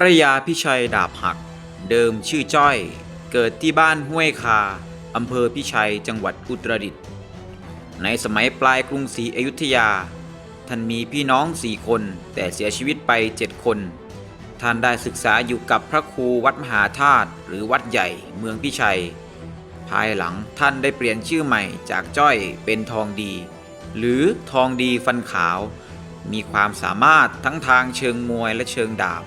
พระยาพิชัยดาบหัก เดิมชื่อจ้อย เกิดที่บ้านห้วยคาอำเภอพิชัยจังหวัดอุตรดิตถ์ในสมัยปลายกรุงศรีอยุธยา ท่านมีพี่น้องสี่คนแต่เสียชีวิตไปเจ็ดคน ท่านได้ศึกษาอยู่กับพระครูวัดมหาธาตุหรือวัดใหญ่เมืองพิชัย ภายหลังท่านได้เปลี่ยนชื่อใหม่จากจ้อยเป็นทองดี หรือทองดีฟันขาว มีความสามารถทั้งทางเชิงมวยและเชิงดาบ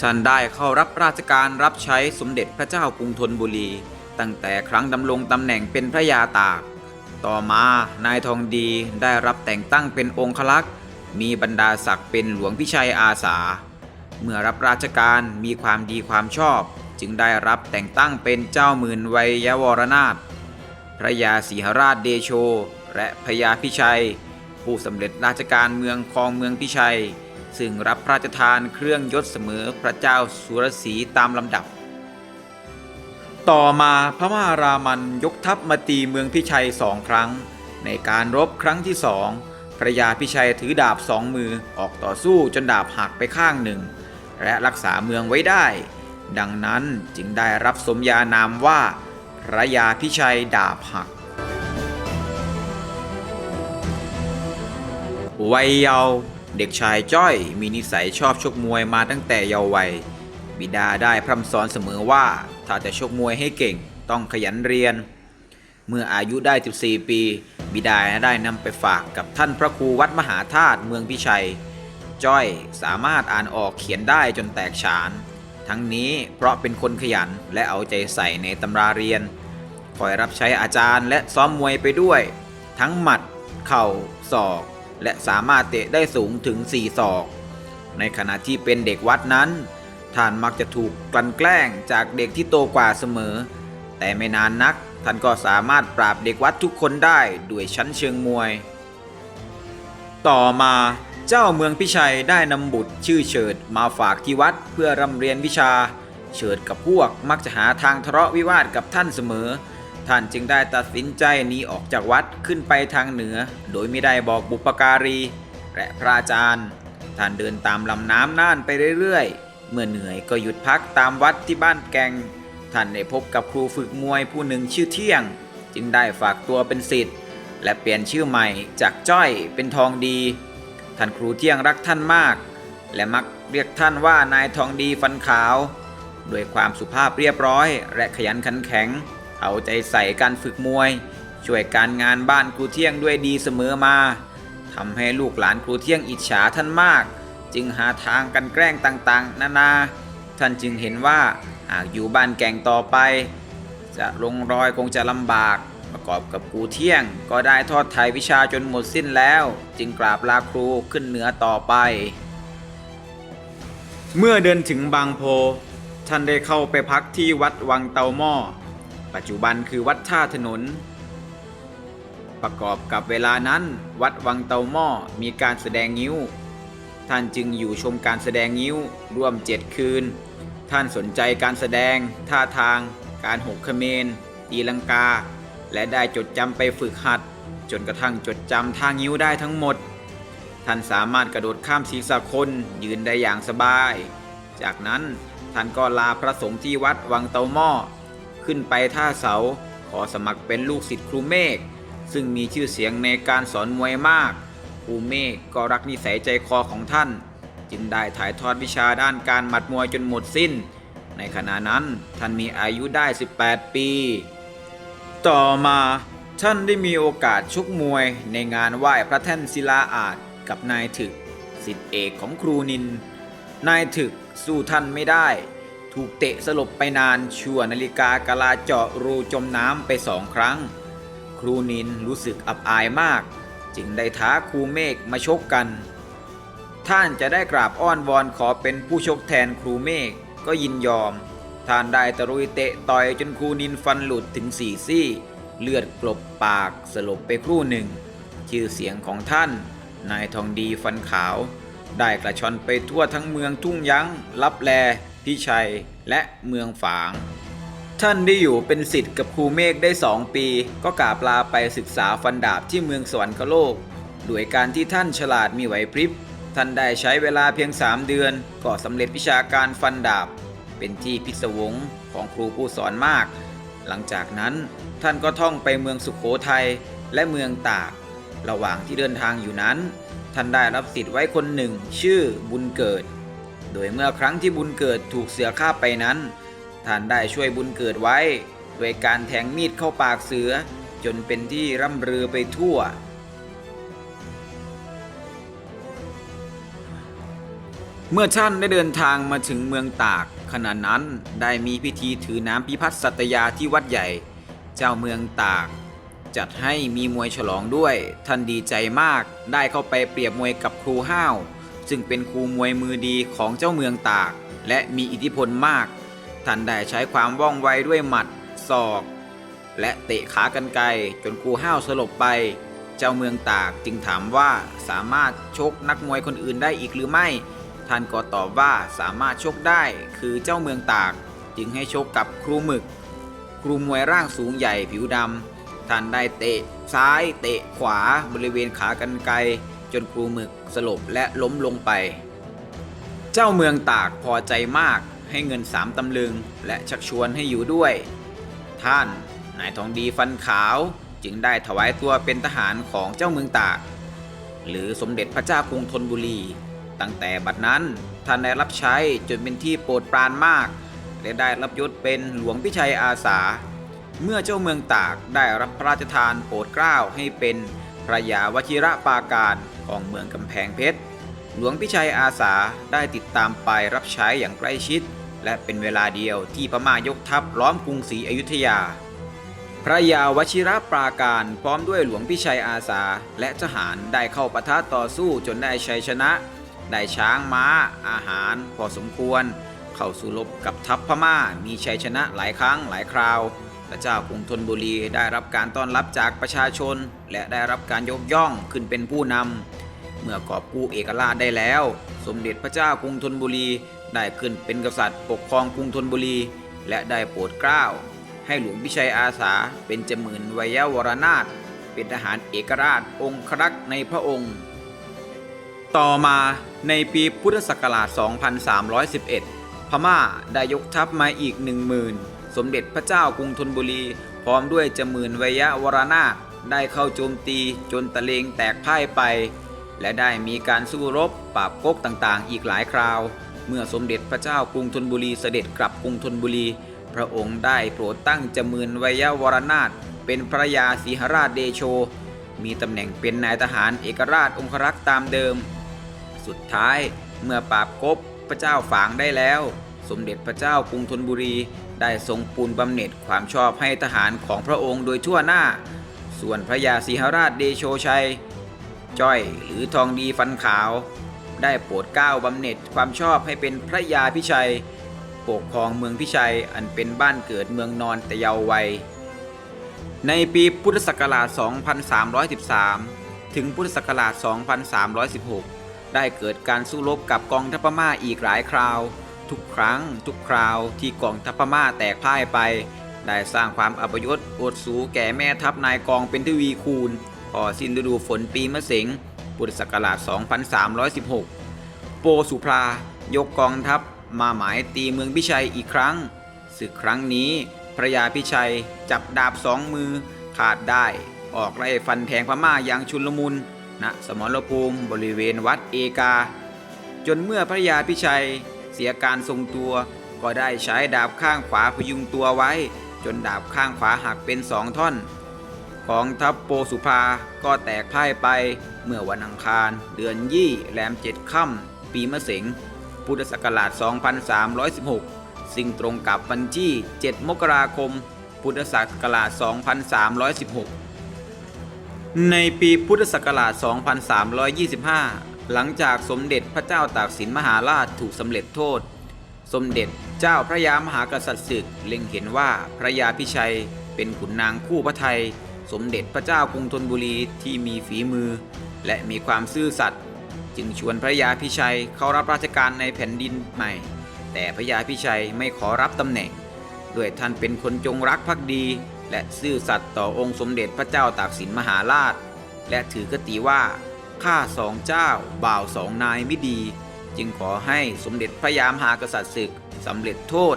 ท่านได้เข้ารับราชการรับใช้สมเด็จพระเจ้ากรุงธนบุรี ตั้งแต่ครั้งดำรงตำแหน่งเป็นพระยาตาก ต่อมานายทองดีได้รับแต่งตั้งเป็นองคลักษ์มีบรรดาศักดิ์เป็นหลวงพิชัยอาสา เมื่อรับราชการมีความดีความชอบ จึงได้รับแต่งตั้งเป็นเจ้าหมื่นวัยวรนาถพระยาศรีหราชเดโช และพระยาพิชัย ผู้สำเร็จราชการเมืองครองเมืองพิชัย ซึ่งรับพระราชทานเครื่องยศเสมอพระเจ้าสุรศีตามลำดับ ต่อมาพระมหารามันยกทัพมาตีเมืองพิชัยสองครั้ง ในการรบครั้งที่สองพระยาพิชัยถือดาบสองมือออกต่อสู้จนดาบหักไปข้างหนึ่ง และรักษาเมืองไว้ได้ ดังนั้นจึงได้รับสมญานามว่า พระยาพิชัยดาบหักวัยเยาว์ เด็กชายจ้อยมีนิสัยชอบชกมวยมาตั้งแต่เยาว์วัย บิดาได้พร่ำสอนเสมอว่า ถ้าจะชกมวยให้เก่งต้องขยันเรียน เมื่ออายุได้ 14 ปี บิดาได้นำไปฝากกับท่านพระครูวัดมหาธาตุเมืองพิชัย จ้อยสามารถอ่านออกเขียนได้จนแตกฉาน ทั้งนี้เพราะเป็นคนขยันและเอาใจใส่ในตำราเรียน คอยรับใช้อาจารย์และซ้อมมวยไปด้วย ทั้งหมัด เข่าศอก และสามารถเตะได้สูงถึง 4 ศอก ในขณะที่เป็นเด็กวัดนั้น ท่านมักจะถูกกลั่นแกล้งจากเด็กที่โตกว่าเสมอ แต่ไม่นานนักท่านก็สามารถปราบเด็กวัดทุกคนได้ด้วยชั้นเชิงมวย ต่อมาเจ้าเมืองพิชัยได้นำบุตรชื่อเฉิดมาฝากที่วัดเพื่อร่ำเรียนวิชา เฉิดกับพวกมักจะหาทางทะเลาะวิวาทกับท่านเสมอ ท่านจึงได้ตัดสินใจหนีออกจากวัดขึ้นไปทางเหนือ โดยไม่ได้บอกบุปการี และพระอาจารย์ ท่านเดินตามลำน้ำน่านไปเรื่อยๆ เมื่อเหนื่อยก็หยุดพักตามวัดที่บ้านแกง ท่านได้พบกับครูฝึกมวยผู้หนึ่งชื่อเที่ยง จึงได้ฝากตัวเป็นศิษย์และเปลี่ยนชื่อใหม่จากจ้อยเป็นทองดี ท่านครูเที่ยงรักท่านมาก และมักเรียกท่านว่านายทองดีฟันขาว ด้วยความสุภาพเรียบร้อย และขยันขันแข็ง เอาใจใส่การฝึกมวย ช่วยการงานบ้านครูเที่ยงด้วยดีเสมอมาทำให้ลูกหลานครูเที่ยงอิจฉาท่านมาก จึงหาทางกันแกล้งต่างๆ นานา ท่านจึงเห็นว่าหากอยู่บ้านแก่งต่อไป จะลงรอยคงจะลำบากประกอบกับครูเที่ยง ก็ได้ทอดไทยวิชาจนหมดสิ้นแล้ว จึงกราบลาครูขึ้นเหนือต่อไป เมื่อเดินถึงบางโพท่านได้เข้าไปพักที่วัดวังเตาหม้อ ปัจจุบันคือวัดท่าถนน ประกอบกับเวลานั้น วัดวังเตาหม้อมีการแสดงงิ้ว ท่านจึงอยู่ชมการแสดงงิ้วร่วมเจ็ดคืน ท่านสนใจการแสดง ท่าทาง การหกเขมรตีลังกา และได้จดจำไปฝึกหัด จนกระทั่งจดจำท่างิ้วได้ทั้งหมด ท่านสามารถกระโดดข้ามศีรษะคนยืนได้อย่างสบาย จากนั้นท่านก็ลาพระสงฆ์ที่วัดวังเตาหม้อ ขึ้นไปท่าเสา ขอสมัครเป็นลูกศิษย์ครูเมฆซึ่งมีชื่อเสียงในการสอนมวยมาก ครูเมฆก็รักนิสัยใจคอของท่าน จึงได้ถ่ายทอดวิชาด้านการหมัดมวยจนหมดสิ้น ในขณะนั้นท่านมีอายุได้ 18 ปี ต่อมาท่านได้มีโอกาสชกมวยในงานไหว้พระแท่นศิลาอาจกับนายถึกสิทธิเอกของครูนิน นายถึกสู้ท่านไม่ได้ ถูกเตะสลบไปนานชั่วนาฬิกากะลาเจาะรูจมน้ำไปสองครั้ง ครูนินรู้สึกอับอายมาก จึงได้ท้าครูเมฆมาชกกัน ท่านจะได้กราบอ้อนวอนขอเป็นผู้ชกแทนครูเมฆก็ยินยอม ท่านได้ตะรุยเตะต่อยจนครูนินฟันหลุดถึงสี่ซี่ เลือดกลบปากสลบไปครู่หนึ่ง ชื่อเสียงของท่าน นายทองดีฟันขาว ได้กระชอนไปทั่วทั้งเมืองทุ่งยั้งลับแล พิชัย และเมืองฝาง ท่านได้อยู่เป็นสิทธิ์กับครูเมฆได้สองปี ก็กาบลาไปศึกษาฟันดาบที่เมืองสวรรคโลก ด้วยการที่ท่านฉลาดมีไหวพริบ ท่านได้ใช้เวลาเพียง 3 เดือน ก็สำเร็จวิชาการฟันดาบ เป็นที่พิศวงของครูผู้สอนมาก หลังจากนั้นท่านก็ท่องไปเมืองสุขโขทัยและเมืองตาก ระหว่างที่เดินทางอยู่นั้น ท่านได้รับสิทธิ์ไว้คนหนึ่ง ชื่อบุญเกิด โดยเมื่อครั้งที่บุญเกิดถูกเสือฆ่าไปนั้น ท่านได้ช่วยบุญเกิดไว้ โดยการแทงมีดเข้าปากเสือ จนเป็นที่ร่ำลือไปทั่ว เมื่อท่านได้เดินทางมาถึงเมืองตาก ขณะนั้นได้มีพิธีถือน้ำพิพัฒน์สัตยาที่วัดใหญ่ เจ้าเมืองตากจัดให้มีมวยฉลองด้วย ท่านดีใจมากได้เข้าไปเปรียบมวยกับครูห้าว ซึ่งเป็นครูมวยมือดีของเจ้าเมืองตาก และมีอิทธิพลมาก ท่านได้ใช้ความว่องไวด้วยหมัดศอก และเตะขากันไกลจนครูห้าวสลบไป เจ้าเมืองตากจึงถามว่าสามารถชกนักมวยคนอื่นได้อีกหรือไม่ ท่านก็ตอบว่าสามารถชกได้คือเจ้าเมืองตาก จึงให้ชกกับครูหมึก ครูมวยร่างสูงใหญ่ผิวดำท่านได้เตะซ้ายเตะขวาบริเวณขากันไกล จนครูหมึกสลบและล้มลงไป เจ้าเมืองตากพอใจมากให้เงินสามตำลึงและชักชวนให้อยู่ด้วย ท่านนายทองดีฟันขาวจึงได้ถวายตัวเป็นทหารของเจ้าเมืองตาก หรือสมเด็จพระเจ้ากรุงธนบุรี ตั้งแต่บัดนั้นท่านได้รับใช้จนเป็นที่โปรดปรานมาก และได้รับยศเป็นหลวงพิชัยอาสา เมื่อเจ้าเมืองตากได้รับพระราชทานโปรดเกล้าให้เป็น พระยาวชิระปราการของเมืองกำแพงเพชร หลวงพิชัยอาสาได้ติดตามไปรับใช้อย่างใกล้ชิด และเป็นเวลาเดียวที่พม่ายกทัพล้อมกรุงศรีอยุธยา พระยาวชิระปราการพร้อมด้วยหลวงพิชัยอาสาและทหารได้เข้าปะทะต่อสู้จนได้ชัยชนะ ได้ช้างม้า อาหาร พอสมควร เข้าสู่รบกับทัพพม่ามีชัยชนะหลายครั้งหลายคราว ระเจ้ากรุงธนบุรีได้รับการต้อนรับจากประชาชน และได้รับการยกย่องขึ้นเป็นผู้นำเมื่อกอบกู้เอกราชได้แล้ว สมเด็จพระเจ้ากรุงธนบุรีได้ขึ้นเป็นกษัตริย์ปกครองกรุงธนบุรี และได้โปรดเกล้า ให้หลวงพิชัยอาสาเป็นจมื่นวัยวรนาถเป็นทหารเอกราชองครักษ์ในพระองค์ ต่อมาในปีพุทธศักราช 2311 พม่าได้ยกทัพมาอีกหนึ่งหมื่น สมเด็จพระเจ้ากรุงธนบุรี พร้อมด้วยจมื่นวัยวรนาถได้เข้าโจมตีจนตะเลงแตกพ่ายไป และได้มีการสู้รบปราบกบต่างๆ อีกหลายคราว เมื่อสมเด็จพระเจ้ากรุงธนบุรีเสด็จกลับกรุงธนบุรี พระองค์ได้โปรดตั้งจมื่นวัยวรนาถเป็นพระยาสีหราชเดโช มีตำแหน่งเป็นนายทหารเอกราชองครักษ์ตามเดิม สุดท้ายเมื่อปราบกบพระเจ้าฝางได้แล้ว สมเด็จพระเจ้ากรุงธนบุรี ได้ทรงปูนบำเหน็จความชอบให้ทหารของพระองค์โดยทั่วหน้า ส่วนพระยาสีหราชเดโชชัย จ้อยหรือทองดีฟันขาว ได้โปรดเกล้าบำเหน็จความชอบให้เป็นพระยาพิชัย ปกครองเมืองพิชัยอันเป็นบ้านเกิดเมืองนอนแต่เยาว์วัย ในปีพุทธศักราช 2313 ถึงพุทธศักราช 2316 ได้เกิดการสู้รบกับกองทัพพม่าอีกหลายคราว ทุกครั้งทุกคราวที่กองทัพพม่าแตกพ่ายไป ได้สร้างความอัปยศอดสูแก่แม่ทัพนายกองเป็นทวีคูณพอสิ้นฤดูฝนปีมะเสงพุทธศักราช 2316 โปสุพรายกกองทัพมาหมายตีเมืองพิชัยอีกครั้งศึกครั้งนี้พระยาพิชัยจับดาบสองมือขาดได้ ออกไล่ฟันแทงพม่าอย่างชุลมุนณสมรภูมิบริเวณวัดเอกา จนเมื่อพระยาพิชัย เสียการทรงตัว ก็ได้ใช้ดาบข้างขวาพยุงตัวไว้ จนดาบข้างขวาหักเป็นสองท่อน ของทัพโปสุภาก็แตกพ่ายไปเมื่อวันอังคาร เดือนยี่แรมเจ็ดค่ำปีมะเสงพุทธศักราช 2316 ซึ่งตรงกับวันที่ 7 มกราคม พุทธศักราช 2316 ในปีพุทธศักราช 2325 หลังจากสมเด็จพระเจ้าตากสินมหาราชถูกสำเร็จโทษ สมเด็จเจ้าพระยามหากษัตริย์ศึกเล็งเห็นว่าพระยาพิชัยเป็นขุนนางคู่พระไทย สมเด็จพระเจ้ากรุงธนบุรีที่มีฝีมือ และมีความซื่อสัตย์จึงชวนพระยาพิชัยเข้ารับราชการในแผ่นดินใหม่ แต่พระยาพิชัยไม่ขอรับตำแหน่งด้วยท่านเป็นคนจงรักภักดี และซื่อสัตย์ต่อองค์สมเด็จพระเจ้าตากสินมหาราช และถือกติว่า ฆ่าสองเจ้า บ่าวสองนายไม่ดี จึงขอให้สมเด็จพระยามหากษัตริย์ศึกสำเร็จโทษ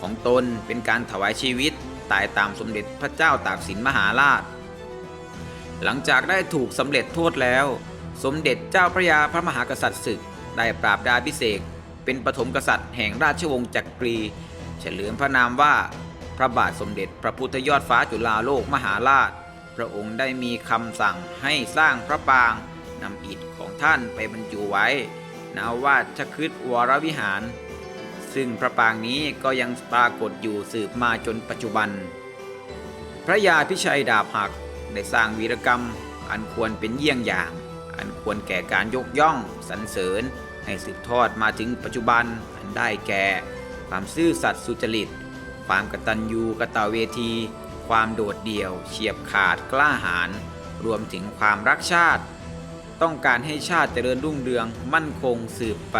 ของตนเป็นการถวายชีวิตตายตามสมเด็จพระเจ้าตากสินมหาราช หลังจากได้ถูกสำเร็จโทษแล้ว สมเด็จเจ้าพระยาพระมหากษัตริย์ศึกได้ปราบดาพิเศษเป็นปฐมกษัตริย์แห่งราชวงศ์จักรี เฉลิมพระนามว่าพระบาทสมเด็จพระพุทธยอดฟ้าจุฬาโลกมหาราช พระองค์ได้มีคำสั่งให้สร้างพระปางนำอิฐของท่านไปบรรจุไว้ณวาชคฤตวรวิหาร ซึ่งพระปางนี้ก็ยังปรากฏอยู่สืบมาจนปัจจุบัน พระยาพิชัยดาบหักได้สร้างวีรกรรม อันควรเป็นเยี่ยงอย่าง อันควรแก่การยกย่องสรรเสริญ ให้สืบทอดมาถึงปัจจุบันอันได้แก่ ความซื่อสัตย์สุจริต ความกตัญญูกตเวที ความโดดเดี่ยว เฉียบขาดกล้าหาญรวมถึงความรักชาติ ต้องการให้ชาติเจริญรุ่งเรืองมั่นคงสืบไป